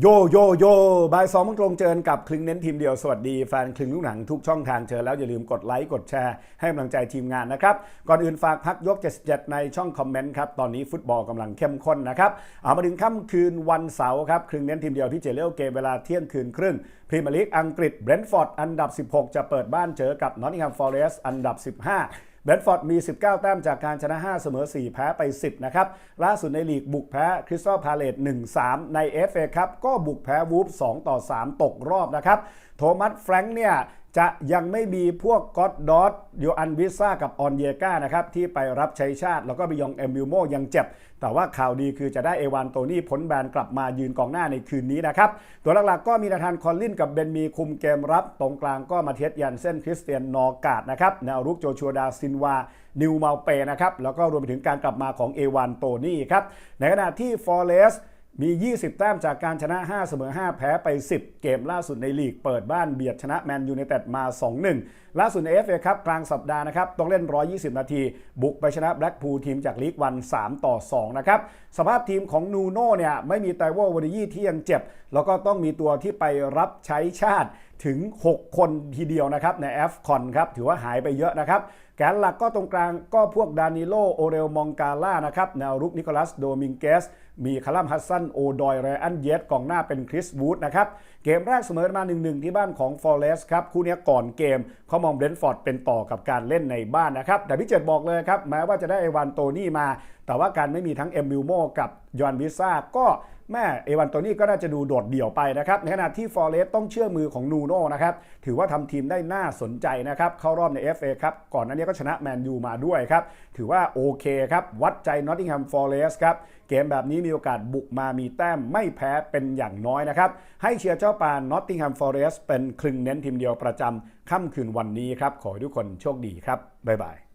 โยโยโยบ่ายสองโมงตรงเจอกับคลึงเน้นทีมเดียว สวัสดีแฟนคลึงลูกหนังทุกช่องทางเจอแล้วอย่าลืมกดไลค์กดแชร์ให้กำลังใจทีมงานนะครับ ก่อนอื่นฝากพักยก 77 ในช่องคอมเมนต์ครับ ตอนนี้ฟุตบอลกำลังเข้มข้นนะครับ เอามาถึงค่ำคืนวันเสาร์ครับ คลึงเน้นทีมเดียวพี่เจเลี้ยวเกมเวลาเที่ยงคืนครึ่งพรีเมียร์ลีกอังกฤษเบรนท์ฟอร์ดอันดับ 16 จะเปิดบ้านเจอกับนอตติงแฮมฟอเรสต์อันดับ 15 เบนฟอร์ดมี 19 แต้มจากการชนะ 5 เสมอ 4 แพ้ไป 10 นะครับ ล่าสุดในลีกบุกแพ้คริสตัลพาเลต1-3 ใน FA ครับก็บุกแพ้วูฟ2 ต่อ 3 ตกรอบนะครับ โทมัสแฟรงค์เนี่ย จะยังไม่มีพวกก็อดดอตโยอันวิซ่ากับออนเยกานะครับที่ไปรับใช้ชาติ แล้วก็บิยองเอมิลโมยังเจ็บ แต่ว่าข่าวดีคือจะได้เอวานโตนี่พ้นแบนกลับมายืนกองหน้าในคืนนี้นะครับ ตัวหลักๆก็มีนาธานคอลลินกับเบนมีคุมเกมรับ ตรงกลางก็มาเทียสยันเส้นคริสเตียนนอร์กาดนะครับแนวรุกโจชัวดาซินวานิวมาเปนะครับแล้วก็รวมไปถึงการกลับมาของเอวานโตนี่ครับในขณะที่ฟอร์เรส มี 20 แต้มจากการชนะ 5 เสมอ 5 แพ้ไป 10 เกมล่าสุดในลีกเปิดบ้านเบียดชนะแมนยูในเต็ดมา 2-1 ล่าสุดในเอฟเอครับกลางสัปดาห์นะครับต้องเล่น 120 นาที บุกไปชนะแบล็กพูลทีมจากลีกวัน 3 ต่อ 2 นะครับ สภาพทีมของนูโน่เนี่ยไม่มีไตโววอนิยี่ที่ยังเจ็บ แล้วก็ต้องมีตัวที่ไปรับใช้ชาติถึง 6 คนทีเดียวนะครับในแอฟคอนครับถือว่าหายไปเยอะนะครับแกนหลักก็ตรงกลางก็พวกดานิโลโอเรลมองกาล่านะครับแนวรุกนิโคลัสโดมิงเกสมีคาลัมฮัสซันโอดอยไรอันเยสกองหน้าเป็นคริสวูดนะครับ เกมแรกเสมอมา 1-1 ที่บ้านของฟอร์เรสครับ คู่นี้ก่อนเกมเขามองเบรนท์ฟอร์ดเป็นต่อกับการเล่นในบ้านนะครับ แต่พี่เจดบอกเลยครับ แม้ว่าจะได้ไอวานโตนี่มา แต่ว่าการไม่มีทั้งเอมิลโมกับยอนวิซ่าก็ แม่เอวันโตนี่ก็น่าจะดูโดดเดี่ยวไปนะครับ ในขณะที่ฟอร์เรสต้องเชื่อมือของนูโน่นะครับ ถือว่าทำทีมได้น่าสนใจนะครับ เข้ารอบใน FA ครับ ก่อนหน้านี้ก็ชนะแมนยูมาด้วยครับ ถือว่าโอเคครับ วัดใจนอตติงแฮมฟอร์เรสครับ เกมแบบนี้มีโอกาสบุกมามีแต้มไม่แพ้เป็นอย่างน้อยนะครับ ให้เชียร์เจ้าปานอตติงแฮมฟอร์เรสเป็นคลึงเน้นทีมเดียวประจำค่ำคืนวันนี้ครับ ขอให้ทุกคนโชคดีครับบ๊ายบาย